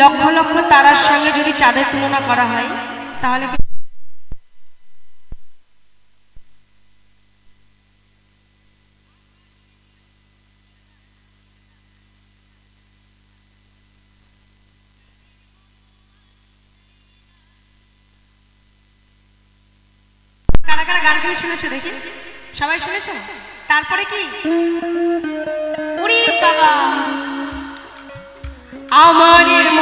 লক্ষ লক্ষ তারার সঙ্গে যদি চাঁদের তুলনা করা হয়, তাহলে কারা কারা গানগুলি শুনেছো দেখি? সবাই শুনেছো? তারপরে কি? উড়ি বাবা। আমারের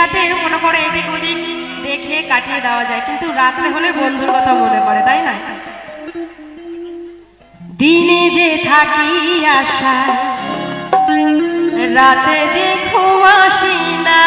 দিনটাতে মনে করে এদিক ওদিক দেখে কাটিয়ে দেওয়া যায়। কিন্তু রাতে হলে বন্ধুর কথা মনে পড়ে, তাই না? দিনে যে থাকি আশা, রাতে যে খুব আসি না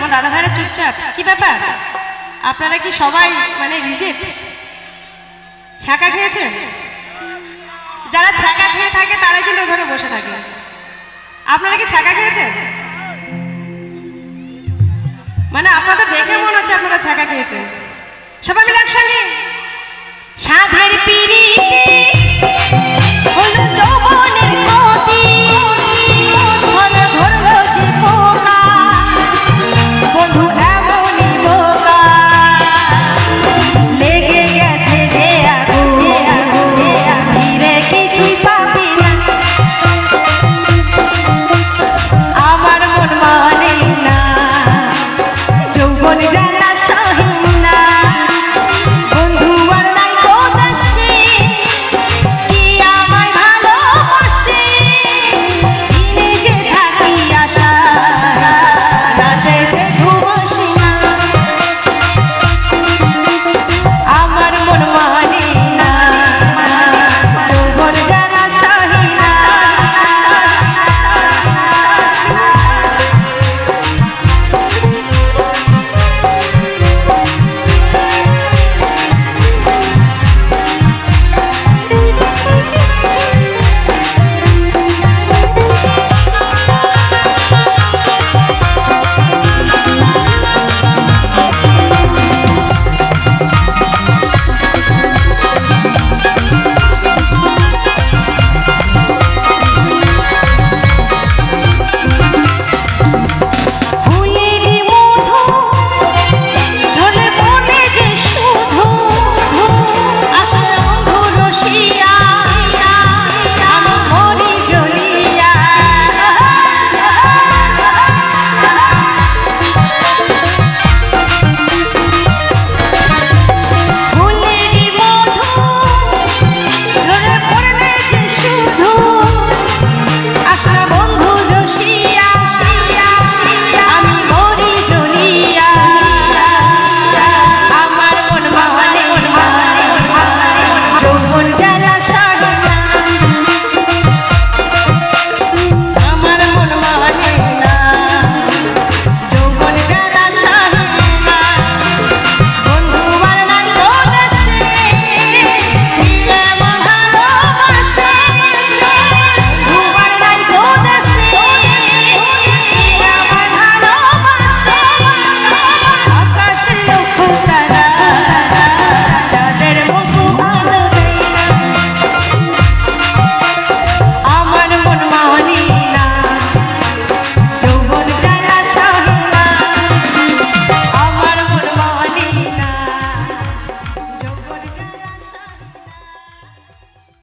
আমার দাদা ভাইরা চুপচাপ? কি ব্যাপার? আপনারা কি সবাই মানে রিজেক্ট ছ্যাঁকা খেয়েছেন? যারা ছ্যাঁকা খেয়ে থাকে তারা কিন্তু ওইভাবে বসে থাকে। আপনারা কি ছ্যাঁকা খেয়েছেন? মানে আপনাদের দেখে মনে হচ্ছে আপনারা ছ্যাঁকা খেয়েছেন। সবাই মিলে একসঙ্গে। সাধের পিড়িতে